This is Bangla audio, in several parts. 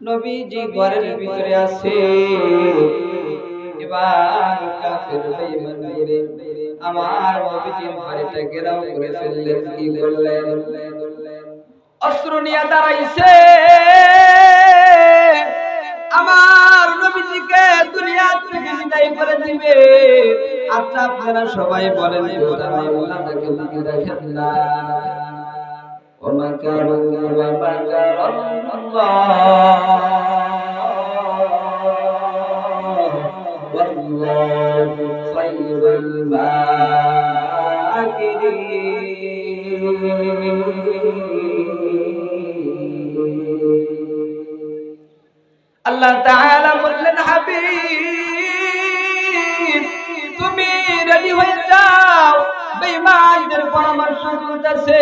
নবীজি ঘরের ভিতরে আছে এবার কাফের বেঈমান মেরে আমার নবীজির বাড়িটা ঘেরাও করে ফেললেন কি করলেন? অস্ত্র নিয়ে দাঁড়াইছে। আমার নবীজিকে দুনিয়া থেকে বিদায় করে দিবে। আচ্ছা আপনারা সবাই বলেন তারা আল্লাহ তাকে বুকে দেখেন না। ومكروا ومكر الله والله خير الماكرين আল্লাহ তাআলা বললেন হাবিব তুমি রেডি হয়ে যাও বেঈমানদের পরামর্শ চলতেছে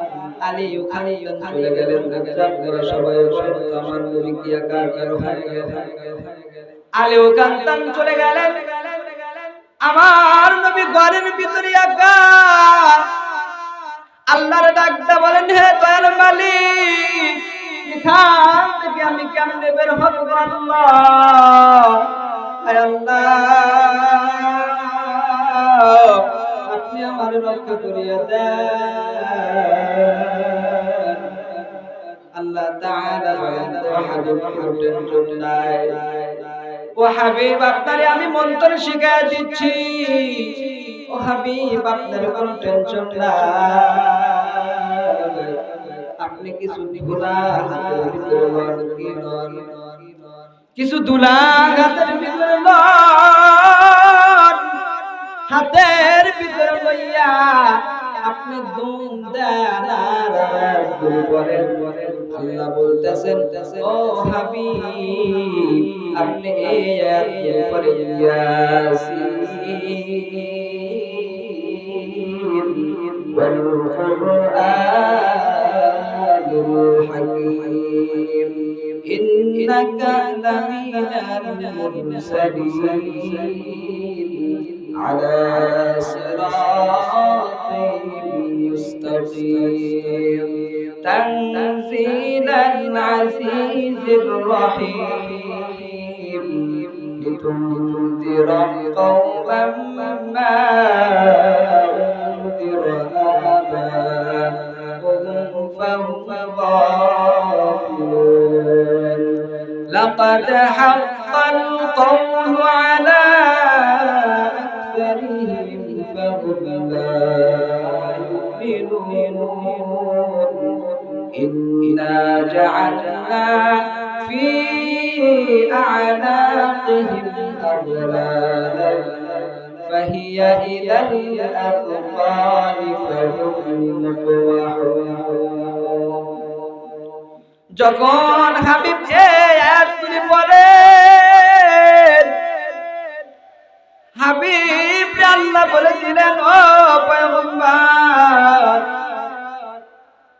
আলী ওখানে চলে গেলেন আপনারা সবাই সত্য আমার নবী কি কার হয়ে গেলেন। আলী ওখান চলে গেলেন। আমার নবী ঘরের ভিতরে একা। আল্লাহর ডাকতে বলেন হে দয়াল মালিক এখান থেকে আমি কেমনে বের হব আল্লাহ? আল্লাহ। আপনি আমার রক্ষা করিয়া দেন। আল্লাহ তাআলা ও হাবিব, আপনারে আমি মন্ত্র দিচ্ছি। ও হাবিব, আপনার টেনশন নাই। আপনি কিছু লন কি লন? কিছু দুলা ভিতরে লইয়া আপনি দুম দেন আর গুরু বলেন আল্লাহ বলতেছেন ও হাবিব আপনি এই আয়াত পড়ে ইয়াসিন ওয়াল কুরআন الحكيم إنك لمن المرسلين على صراط مستقيم. تنزيل العزيز الرحيم. لتنذر قوما ما أنذر آباؤهم فهم غافلون. لقد حق القول في أعناقهم أغلالا فهي إلى الأذقان فهم مقمحون যখন হাবিব এই আয়াতগুলি পড়েন হাবিব আল্লাহ বলেছিলেন ও পয়গম্বর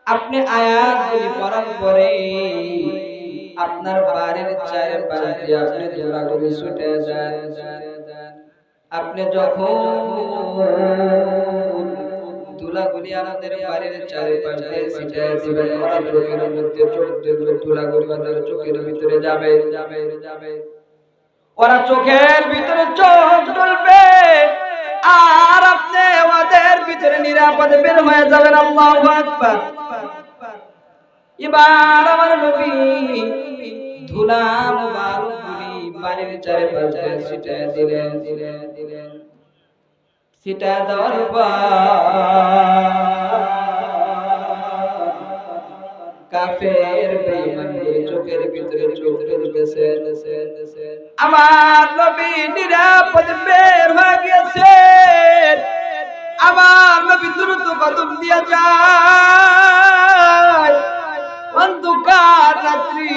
আপনি আয়াতগুলি পড়ার পরে আপনার বাড়ির চারপাশে আপনি দৌড়াদৌড়ি ছুটে যান। আপনি যখন চোখের ভিতরে যাবে। ওরা চোখের ভিতরে চোখ তুলবে আর আপনি ওদের ভিতরে নিরাপদে বের হয়ে যাবেন, আল্লাহু আকবার। এবার আমার নবী ধুলা মুবারক গুলি বাড়ির চারিপাশে ছিটায় দিলেন। দিলেন দিলেন ছিটা দেওয়ার আমার নবী নিরাপদ বের হয়ে দিয়া যায়। অন্ধকার রাত্রি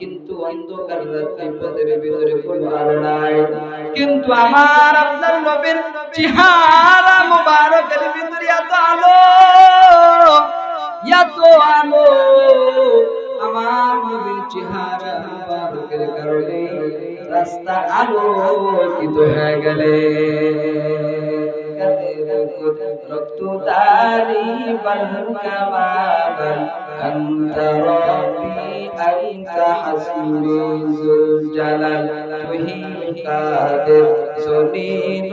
কিন্তু অন্ধকার রাত্রি পথের ভিতরে কোনো আর নাই। কিন্তু আমার আপনার নবীর চেহারা خود ركت تقريبا كماما أنت ربي أنت حسبي ذو الجلال تهي قادر سنين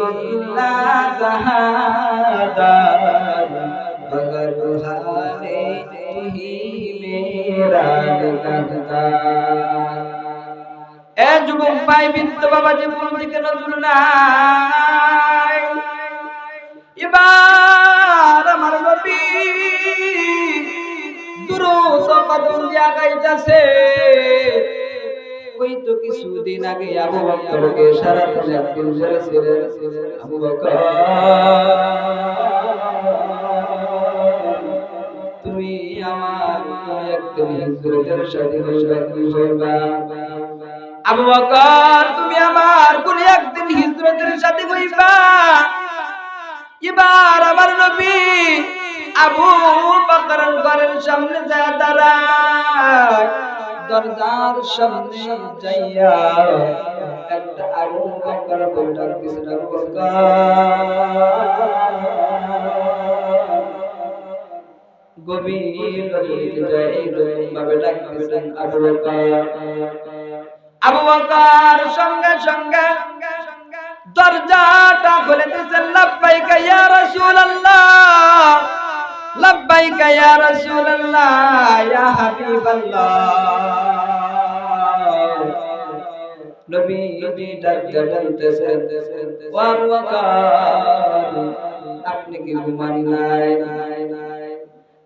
لا زهادان مگر تمہارے ہی میرا لگتا এ যুবক ভাই বিদ্য বাবা জীবন দিকে নজর নাই এবার আমার নবী দ্রুত কদম গাইতাছে ওই তো কিছুদিন আগে আবু বকরকে সারা একদিন বলেছিলেন, আবু বকর তুমি আমার একদিন হিজরতের সাথে হইবা আবু বকর তুমি আমার কোন একদিন হিজরতের সাথে হইবা এবার আমার নবী আবু বকর ঘরের সামনে যায় দাঁড়ায়। দরজার সামনে যাইয়া আবু আবু বকর সঙ্গে সঙ্গে দরজাটা খুলে দিয়েছেন, লাব্বাইকা ইয়া রাসূলুল্লাহ, লাব্বাইকা ইয়া আপনি কি ঘুমান নাই?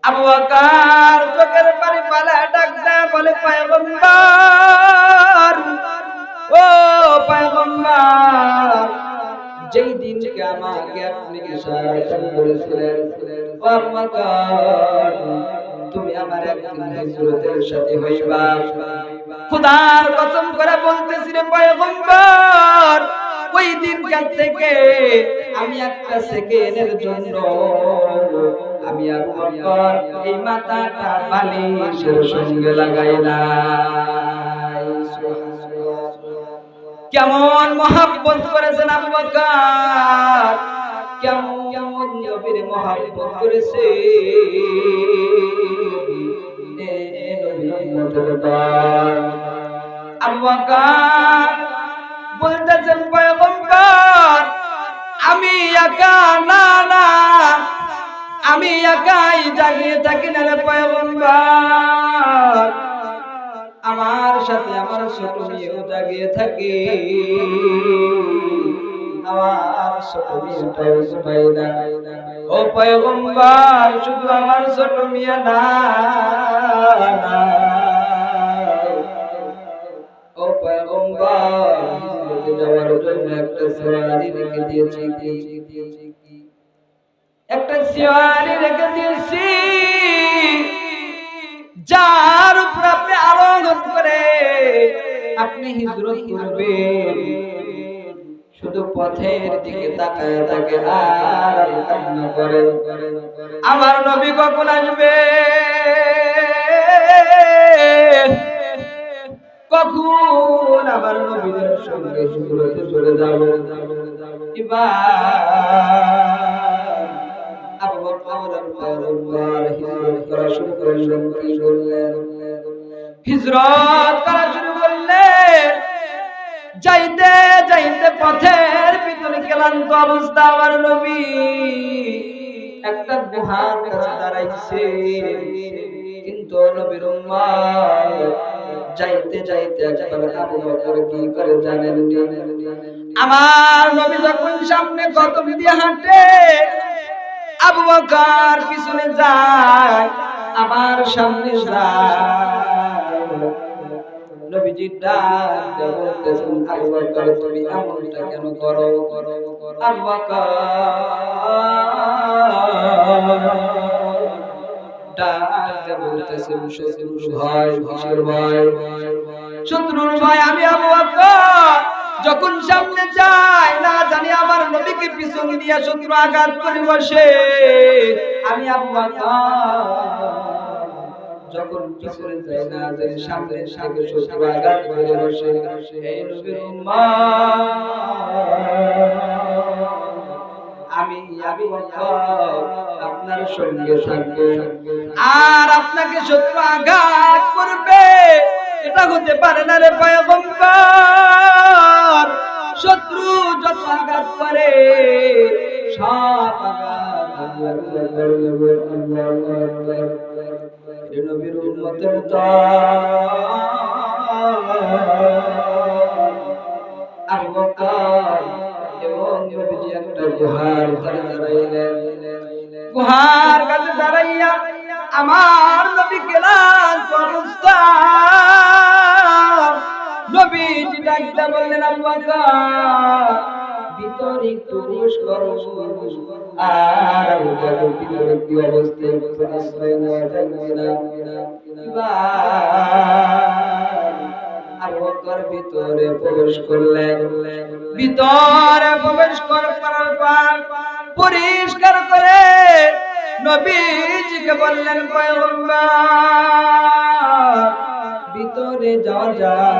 আবু বকর চোখের পানি পালা ডাক বলে, পয়গম্বর, ও পয়গম্বর যেই দিনকে আমাকে আপনি ইশারা করেছিলেন ও তুমি আমার একদিন হিজরতের সাথে হইবা। খোদার কসম করে বলতেছি রে পয়গম্বর, ওই দিনকার থেকে আমি একটা সেকেন্ডের জন্য আমি বকর এই মাথাটা বালিশের সঙ্গে লাগাই না। কেমন মহাব্বত করেছেন আবু বকর? কেমন নবীর মহাব্বত করেছে। আবু বকর বলতেছেন, পয়গম্বর, আমি একা, না না, আমি একাই জাগিয়ে থাকি না রে পয়গম্বর। আমার সাথে আমার ছোট মেয়েও জাগিয়ে থাকে। আমার ছোট ও পয়গম্বর, শুধু আমার ছোট মেয়ে না ও পয়গম্বর যাওয়ার জন্য একটা সওয়ারি রেখে দিয়েছি। একটা সওয়ারি রেখে দিয়েছি। যার উপর আপনি আরোহণ করে আপনি হিজরত করবেন, শুধু পথের দিকে তাকায় তাকে আর কান্না করে আমার নবী কখন আসবে? কখন আমার নবীদের সঙ্গে সুরতে চলে যাব? হিজরত করা শুরু যাইতে যাইতে পথের ক্লান্ত অবস্থা আমার নবী। একটা গুহার কাছে দাঁড়াইছে। কিন্তু নবীর যাইতে যাইতে কি করে জানেন আমার নবী যখন সামনে কদম দিয়ে হাঁটে, আবু বকর পিছনে যায়, আমার সামনে যায়। ডাক তুমি এমনটা কেন করো? করো বলতেছেন, শত্রুর ভয়, শত্রুর আমি আবু যখন সামনে যাই, না জানি আমার নবীকে পিছন দিয়ে শত্রু আঘাত করে বসে, আমি আবু বকর যখন পিছনে যাই না সামনে সামনে শত্রু আঘাত করে বসে এই নবীর উম্মত আমি আপনার সঙ্গে থাকব। আর আপনাকে শত্রু আঘাত করবে এটা হতে পারে না রে পয়গম্বর। শত্রু যত আঘাত করে সব আঘাত। নবীর বকর এবং নবীজি একটা গুহার আমার নবী ক্লান্ত অবস্থা নবীজি ডাকতে বললেন আবু ভিতরে প্রবেশ করো। আর কি ভিতরে প্রবেশ করলেন ভিতরে প্রবেশ পরিষ্কার করে নবীজিকে বললেন ভিতরে যাওয়া যায়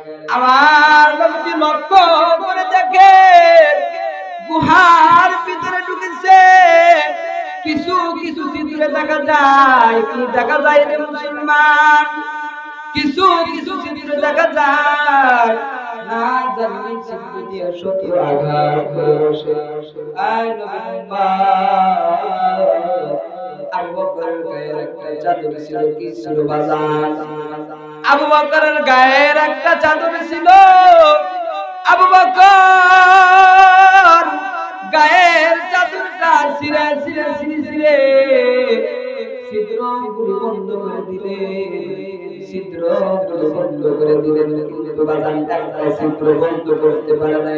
আমার নবীজি লক্ষ্য করে দেখে গুহার ভিতরে ঢুকেছে। কিছু কিছু চিত্রে দেখা যায়, কি দেখা যায় রে মুসলমান? কিছু কিছু চিত্রে দেখা যায়, না জানি চিত্র একটা চাদর ছিল, কি ছিল বাজার? আবু বকরের গায়ের একটা চাদর ছিল। আবু বকর গায়ের চাদরটা ছিঁড়ে ছিঁড়ে ছিঁড়ে ছিদ্রগুলো বন্ধ করে দিলে, ছিদ্রগুলো করে একটা ছিদ্র বন্ধ করতে পারে না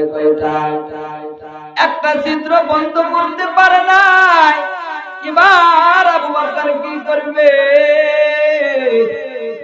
একটা ছিদ্র বন্ধ করতে পারে এবার আবু বকর কি করবে?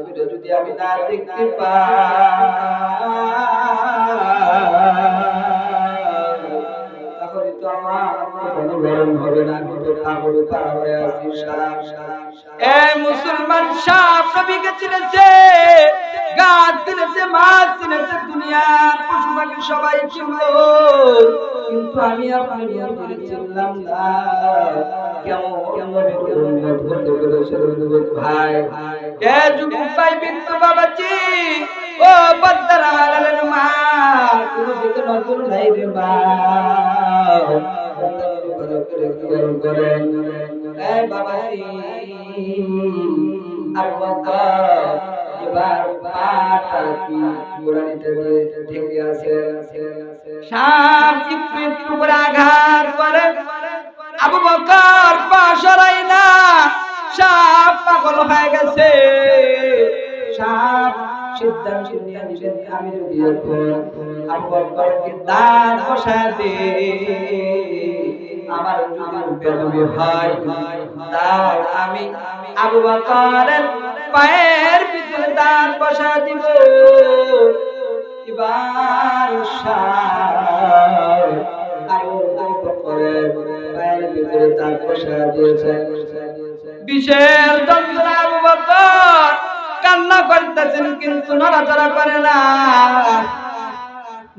নবীরে যদি আমি না দেখতে পাই। তাহলে তো আমার কোনো গরম হবে না কিন্তু পাগল পারা হয়ে আছি সারা। এ মুসলমান সাপ নবীকে চিনেছে? গাছ চিনেছে মাছ চিনেছে দুনিয়ার পশু পাখি সবাই চিনল কিন্তু আমি আপনার নবীর চিনলাম না। কেমন কেমন করতে পেরেছে ভাই এ যুবক ভাই বিন্দু বাবাজি ও বদ্দার হালালের মা কোনো দিকে নজর নাই রে মা। করেন বাবাজি আবু বকর এবার পাটা কি কুরআনিতে ঢেকে আছে। শাম একটু একটু করে আঘাত করে। আবু বকর পা সরাই না সাপ পাগল হয়ে গেছে। সাপ আমি যদি আবু বকরকে দাঁত বসায় দে আমার যদি বেদবি হয় তাও আমি আবু বকরের পায়ের ভিতরে দাঁত বসা দিব। সাপ আবু বকরের পায়ের ভিতরে দাঁত বসা দিয়েছে। যন্ত্রণা আবু বকর কান্না করতেছেন কিন্তু নড়াচড়া করে না।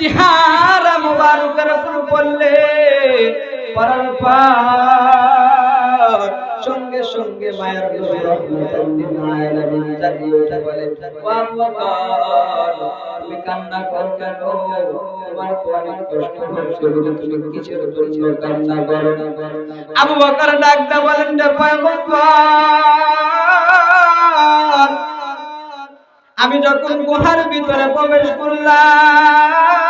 চেহারা মুবারকের উপর পড়লে পরার পর সঙ্গে সঙ্গে মায়ের নবী রহমতুল লিল আলামিন জাগিয়ে উঠে বলে তুমি কান্না কর কেন? তোমার তো অনেক কষ্ট হচ্ছে, বুঝে তুমি কিসের জন্য কান্না আবু বকর বলেন, রে পয়গম্বর, আমি যখন গুহার ভিতরে প্রবেশ করলাম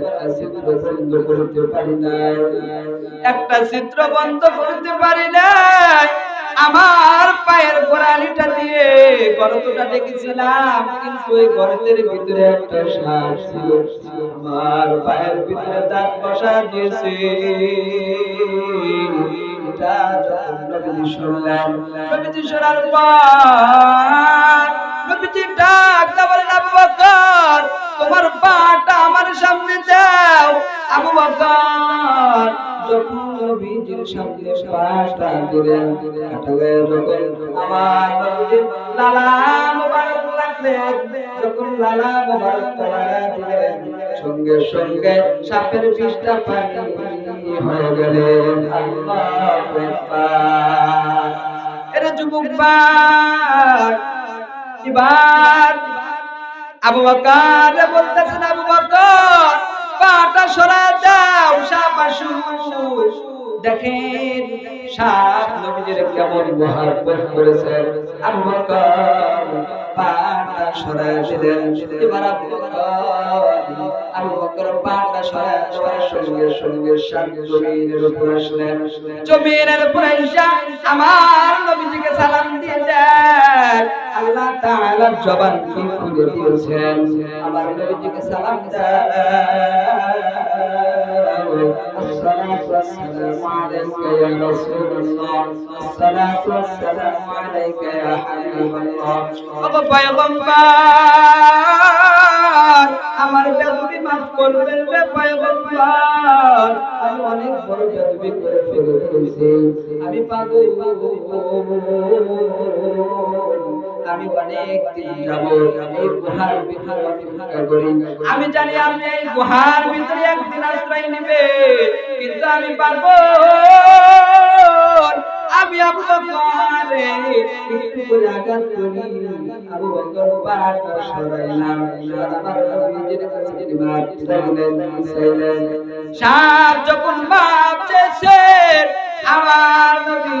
একটা ছিদ্র বন্ধ করতে পারি না একটা ছিদ্র বন্ধ করতে পারি না আমার পায়ের গোড়ালিটা দিয়ে গর্তটা ডেকেছিলাম, কিন্তু ওই গর্তের ভিতরে একটা সাপ ছিল। আমার পায়ের ভিতরে দাঁত বসা দিয়েছে শুনলাম নবীজি শোনার পর নবীজি সামনে দাও, আবু বকর। যখন নবীজির সামনে পাটা দিলেন কাটাবে যখন আমার নবীজির লালা মোবারক লাগলেন যখন লালা মোবারক তোলা দিলেন সঙ্গে সঙ্গে সাপের বিষটা পানি হয়ে গেলেন আল্লাহু এর যুবক এবার আবু বকর বলতেছেন, আবু বকর, পাটা সরা দাও, সাপ আসুক, দেখেন সাপ নবীজির কেমন মহাব্বত করেছেন আবু বকর, পাটা সরা দিলেন। এবার আবু বকর আবু বকর পাটা সরা দেওয়ার সঙ্গে সঙ্গে সাপ জমিনের উপর আসলেন। জমিনের উপর আমার নবীজিকে সালাম দিয়ে দেন আল্লাহ তাআলার জবান কি খুলে দিয়েছেন আমার নবীজিকে সালাম দেন الصلاة والسلام عليك يا رسول الله الصلاة والسلام عليك يا حبيب الله أبا পয়গম্বর আমার বেদবি মাফ করবেন রে পয়গম্বর আমি অনেক বড় বেদবি করে ফেলেছি আমি পাগল আমি অনেক দিন যাব এই গুহার ভিতরে অপেক্ষা করি আমি জানি আপনি এই গুহার ভিতরে একদিন আশ্রয় নেবে কিন্তু আমি পারব আমি আবু বকরে একটু করে আঘাত করি। আবু বকর পাটা সরাইলাম আমার নবীজির কাছে ইমাম চাইলেন চাইলেন সাপ যখন মাপ চেয়েছে আমার নবী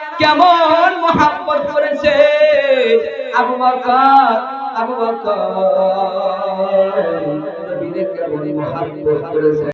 কেমন মোহাম্মত করেছে? আবু বকর আবু বকর। নবীর কেমন মোহাম্মত করেছে?